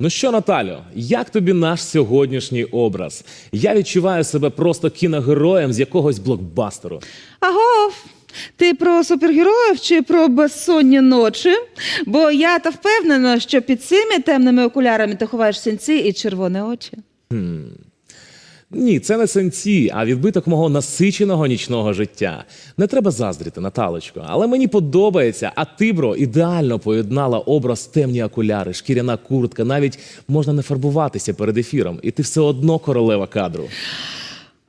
Ну що, Наталю, як тобі наш сьогоднішній образ? Я відчуваю себе просто кіногероєм з якогось блокбастеру. Агов, ти про супергероїв чи про безсонні ночі? Бо я та впевнена, що під цими темними окулярами ти ховаєш сінці і червоні очі. Ні, це не сенці, а відбиток мого насиченого нічного життя. Не треба заздріти, Наталочко, але мені подобається. А ти, бро, ідеально поєднала образ темні окуляри, шкіряна куртка. Навіть можна не фарбуватися перед ефіром, і ти все одно королева кадру.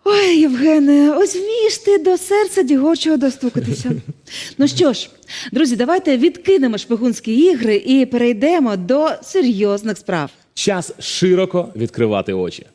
Ой, Євгене, ось вмієш ти до серця дігочого достукатися. ну що ж, друзі, давайте відкинемо шпигунські ігри і перейдемо до серйозних справ. Час широко відкривати очі.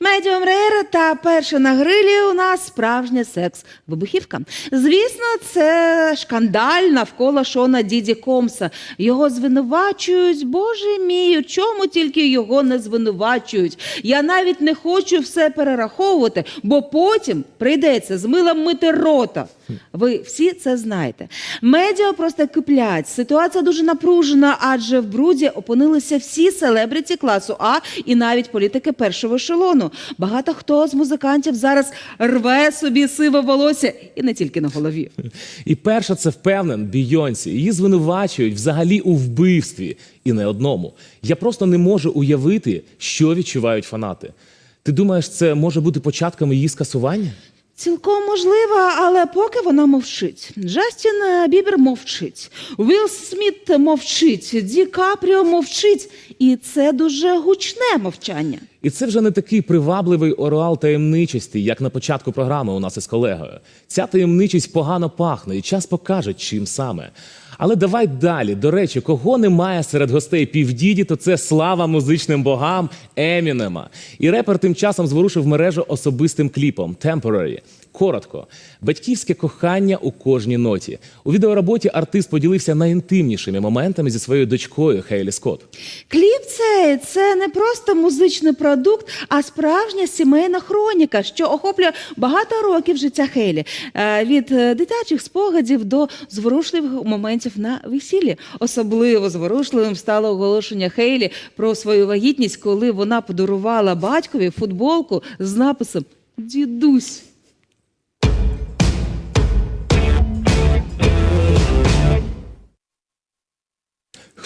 Медіум рейр та перше на грилі у нас справжня секс-вибухівка. Звісно, це шкандаль навколо Шона Діді Комса. Його звинувачують. Боже мій, у чому тільки його не звинувачують. Я навіть не хочу все перераховувати, бо потім прийдеться з милом мити рота. Ви всі це знаєте. Медіа просто киплять. Ситуація дуже напружена, адже в бруді опинилися всі селебриті класу А і навіть політики першого ешелону. Багато хто з музикантів зараз рве собі сиве волосся і не тільки на голові. І перша це впевнен Бійонсі. Її звинувачують взагалі у вбивстві і не одному. Я просто не можу уявити, що відчувають фанати. Ти думаєш, це може бути початком її скасування? Цілком можливо, але поки вона мовчить. Джастін е, Бібер мовчить, Вілл Сміт мовчить, Ді Капріо мовчить, і це дуже гучне мовчання. І це вже не такий привабливий орал таємничості, як на початку програми у нас із колегою. Ця таємничість погано пахне, і час покаже, чим саме. Але давай далі. До речі, кого немає серед гостей півдіді, то це слава музичним богам Емінема. І репер тим часом зворушив мережу особистим кліпом Temporary. Коротко, батьківське кохання у кожній ноті. У відеороботі артист поділився найінтимнішими моментами зі своєю дочкою Хейлі Скотт. Кліп цей це не просто музичний продукт, а справжня сімейна хроніка, що охоплює багато років життя Хейлі. Е, Від е, дитячих спогадів до зворушливих моментів на весіллі. Особливо зворушливим стало оголошення Хейлі про свою вагітність, коли вона подарувала батькові футболку з написом Дідусь.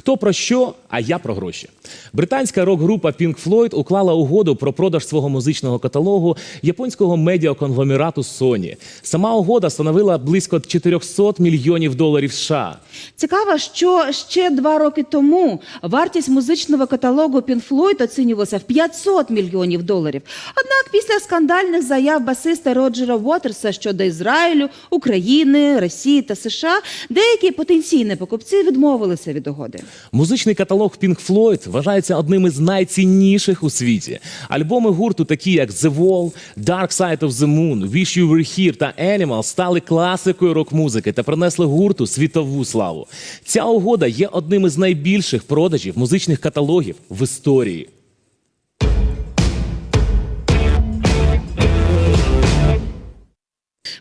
Хто про що, а я про гроші. Британська рок-група Pink Floyd уклала угоду про продаж свого музичного каталогу японського медіаконгломерату Sony. Сама угода становила близько 400 мільйонів доларів США. Цікаво, що ще два роки тому вартість музичного каталогу Pink Floyd оцінювалася в 500 мільйонів доларів. Однак після скандальних заяв басиста Роджера Уотерса щодо Ізраїлю, України, Росії та США, деякі потенційні покупці відмовилися від угоди. Музичний каталог Pink Floyd вважається одним із найцінніших у світі. Альбоми гурту, такі як The Wall, Dark Side of the Moon, Wish You Were Here та Animal, стали класикою рок-музики та принесли гурту світову славу. Ця угода є одним із найбільших продажів музичних каталогів в історії.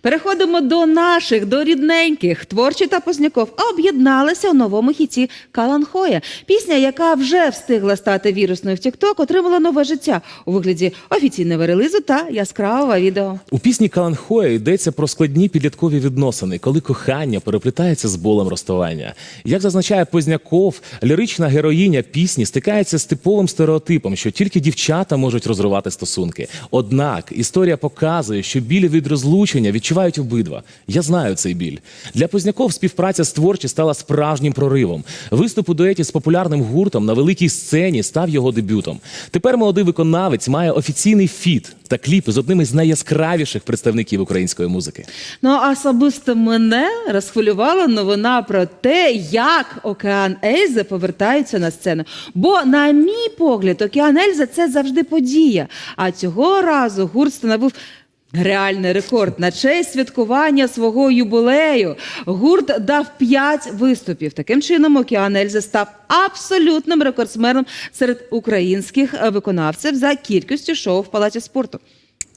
Переходимо до наших, до рідненьких. Творчі та Позняков об'єдналися у новому хіті Каланхоя. Пісня, яка вже встигла стати вірусною в TikTok, отримала нове життя у вигляді офіційного релізу та яскравого відео. У пісні Каланхоя йдеться про складні підліткові відносини, коли кохання переплітається з болем розставання. Як зазначає Позняков, лірична героїня пісні стикається з типовим стереотипом, що тільки дівчата можуть розривати стосунки. Однак історія показує, що біль від розлучення відчувають обидва. Я знаю цей біль. Для Позняков співпраця з творчі стала справжнім проривом. Виступ у дуеті з популярним гуртом на великій сцені став його дебютом. Тепер молодий виконавець має офіційний фіт та кліп з одним із найяскравіших представників української музики. Ну а особисто мене розхвилювала новина про те, як Океан Ельзи повертаються на сцену. Бо, на мій погляд, Океан Ельзи це завжди подія. А цього разу гурт становив. Реальний рекорд на честь святкування свого юбилею. Гурт дав п'ять виступів. Таким чином, Океан Ельзи став абсолютним рекордсменом серед українських е, виконавців за кількістю шоу в палаці спорту.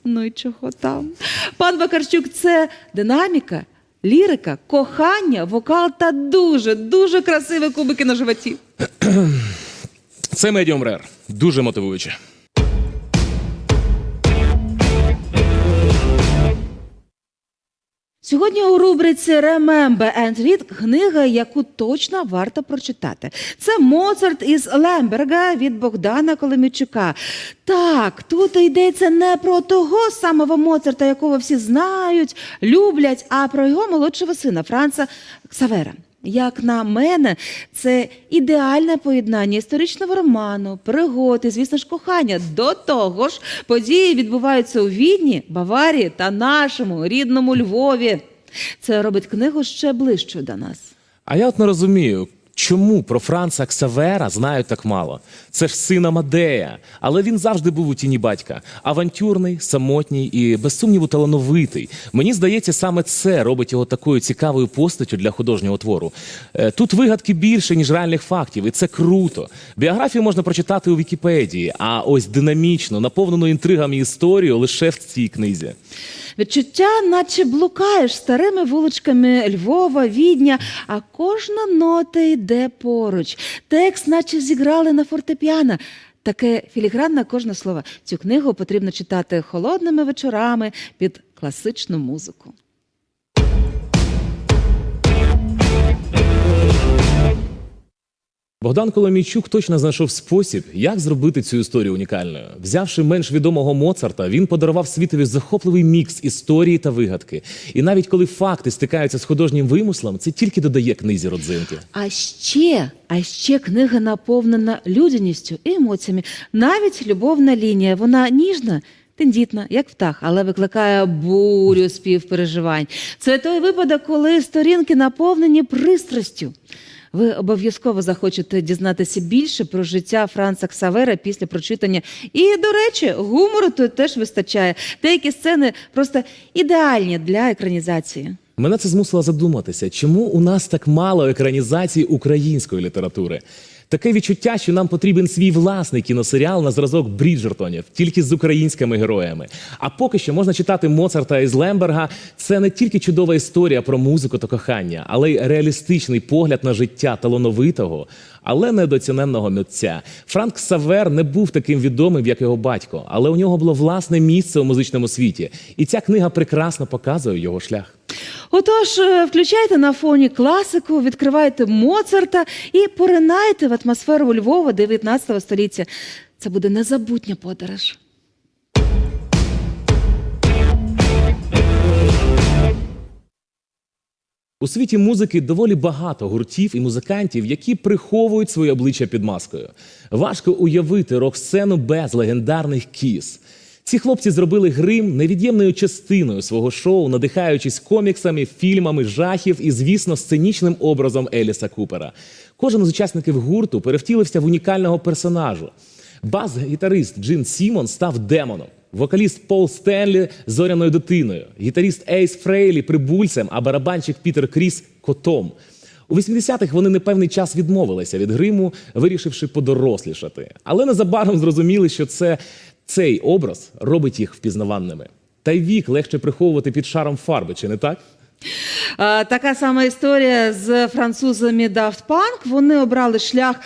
Ну і чого там? Пан Вакарчук це динаміка, Лірика, кохання, вокал та дуже, дуже красиві кубики на животі. Це медіум рер. Дуже мотивуюче. Сьогодні у рубриці Remember and Read книга, яку точно варто прочитати. Це Моцарт із Лемберга від Богдана Колемічука. Так, тут йдеться не про того самого Моцарта, якого всі знають, люблять, а про його молодшого сина Франца Ксавера. Як на мене, це ідеальне поєднання історичного роману, пригод і, звісно ж, кохання. До того ж, події відбуваються у Відні, Баварії та нашому рідному Львові. Це робить книгу ще ближчою до нас. А я от не розумію, чому про Франца Ксавера знають так мало. Це ж син Амадея, але він завжди був у тіні батька. Авантюрний, самотній і, без сумніву, талановитий. Мені здається, саме це робить його такою цікавою постаттю для художнього твору. Е, Тут вигадки більше, ніж реальних фактів, і це круто. Біографію можна прочитати у Вікіпедії, а ось динамічно, наповнену інтригами історію лише в цій книзі. Відчуття, наче блукаєш старими вуличками Львова, Відня, а кожна нота йде поруч. Текст, наче зіграли на фортепіано. Таке філігранне кожне слово. Цю книгу потрібно читати холодними вечорами під класичну музику. Богдан Коломійчук точно знайшов спосіб, як зробити цю історію унікальною. Взявши менш відомого Моцарта, він подарував світові захопливий мікс історії та вигадки. І навіть коли факти стикаються з художнім вимислом, це тільки додає книзі родзинки. А ще, а ще книга наповнена людяністю і емоціями. Навіть любовна лінія, вона ніжна. Тендітна, як птах, але викликає бурю співпереживань. Це той випадок, коли сторінки наповнені пристрастю. Ви обов'язково захочете дізнатися більше про життя Франца Ксавера після прочитання. І, до речі, гумору тут теж вистачає. Деякі сцени просто ідеальні для екранізації. Мене це змусило задуматися, чому у нас так мало екранізацій української літератури. Таке відчуття, що нам потрібен свій власний кіносеріал на зразок Бріджертонів, тільки з українськими героями. А поки що можна читати Моцарта із Лемберга. Це не тільки чудова історія про музику та кохання, але й реалістичний погляд на життя талановитого, але недооціненного митця. Франк Савер не був таким відомим, як його батько, але у нього було власне місце у музичному світі. І ця книга прекрасно показує його шлях. Отож, е, включайте на фоні класику, відкривайте Моцарта і поринайте в атмосферу Львова 19 століття. Це буде незабутня подорож. У світі музики доволі багато гуртів і музикантів, які приховують своє обличчя під маскою. Важко уявити рок-сцену без легендарних кіс. Ці хлопці зробили грим невід'ємною частиною свого шоу, надихаючись коміксами, фільмами, жахів і, звісно, сценічним образом Еліса Купера. Кожен з учасників гурту перевтілився в унікального персонажу. Бас-гітарист Джин Сімон став демоном. Вокаліст Пол Стенлі зоряною дитиною, гітаріст Ейс Фрейлі прибульцем, а барабанщик Пітер Кріс котом. У 80-х вони непевний час відмовилися від гриму, вирішивши подорослішати. Але незабаром зрозуміли, що це цей образ робить їх впізнаванними. Та й вік легше приховувати під шаром фарби, чи не так? Е, Така сама історія з французами Daft Punk. Вони обрали шлях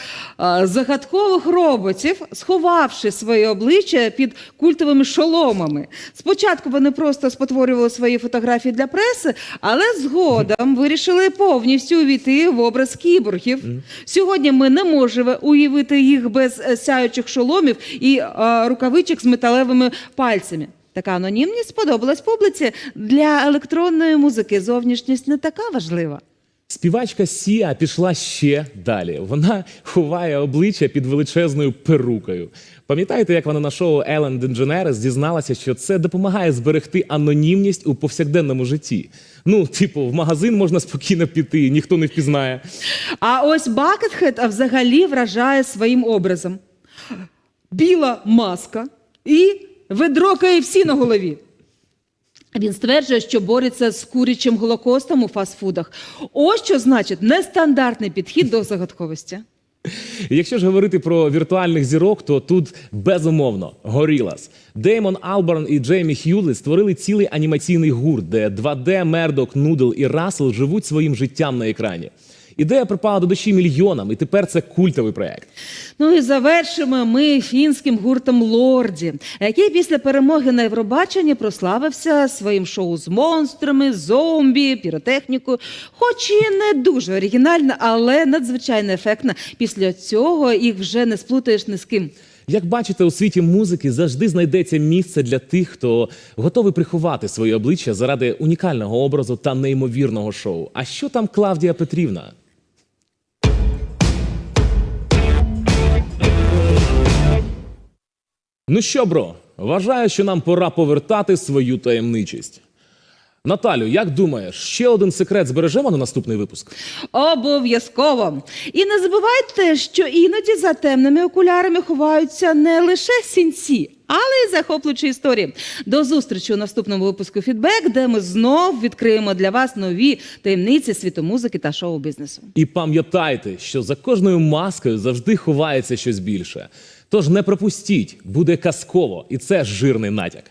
е, загадкових роботів, сховавши своє обличчя під культовими шоломами. Спочатку вони просто спотворювали свої фотографії для преси, але згодом вирішили повністю увійти в образ кіборгів. Сьогодні ми не можемо уявити їх без сяючих шоломів і е, рукавичок з металевими пальцями. Така анонімність сподобалась публіці. Для електронної музики зовнішність не така важлива. Співачка Сіа пішла ще далі. Вона ховає обличчя під величезною перукою. Пам'ятаєте, як вона на шоу Елен Дендженерес дізналася, що це допомагає зберегти анонімність у повсякденному житті? Ну, типу, в магазин можна спокійно піти, ніхто не впізнає. А ось Бакетхед взагалі вражає своїм образом. Біла маска і ведро KFC на голові. Він стверджує, що бореться з курячим голокостом у фастфудах. Ось що значить нестандартний підхід до загадковості. Якщо ж говорити про віртуальних зірок, то тут безумовно Gorillaz. Деймон Алберн і Джеймі Х'юлі створили цілий анімаційний гурт, де 2D, Мердок, Нудл і Рассел живуть своїм життям на екрані. Ідея припала до душі мільйонам, і тепер це культовий проект. Ну і завершимо ми фінським гуртом Лорді, який після перемоги на Євробаченні прославився своїм шоу з монстрами, зомбі, піротехнікою. Хоч і не дуже оригінально, але надзвичайно ефектно. Після цього їх вже не сплутаєш ні з ким. Як бачите, у світі музики завжди знайдеться місце для тих, хто готовий приховати своє обличчя заради унікального образу та неймовірного шоу. А що там Клавдія Петрівна? Ну що, бро, вважаю, що нам пора повертати свою таємничість. Наталю, як думаєш, ще один секрет збережемо на наступний випуск? Обов'язково. І не забувайте, що іноді за темними окулярами ховаються не лише сінці, але й захоплюючі історії. До зустрічі у наступному випуску Фідбек, де ми знов відкриємо для вас нові таємниці світу музики та шоу-бізнесу. І пам'ятайте, що за кожною маскою завжди ховається щось більше. Тож не пропустіть, буде казково, і це жирний натяк.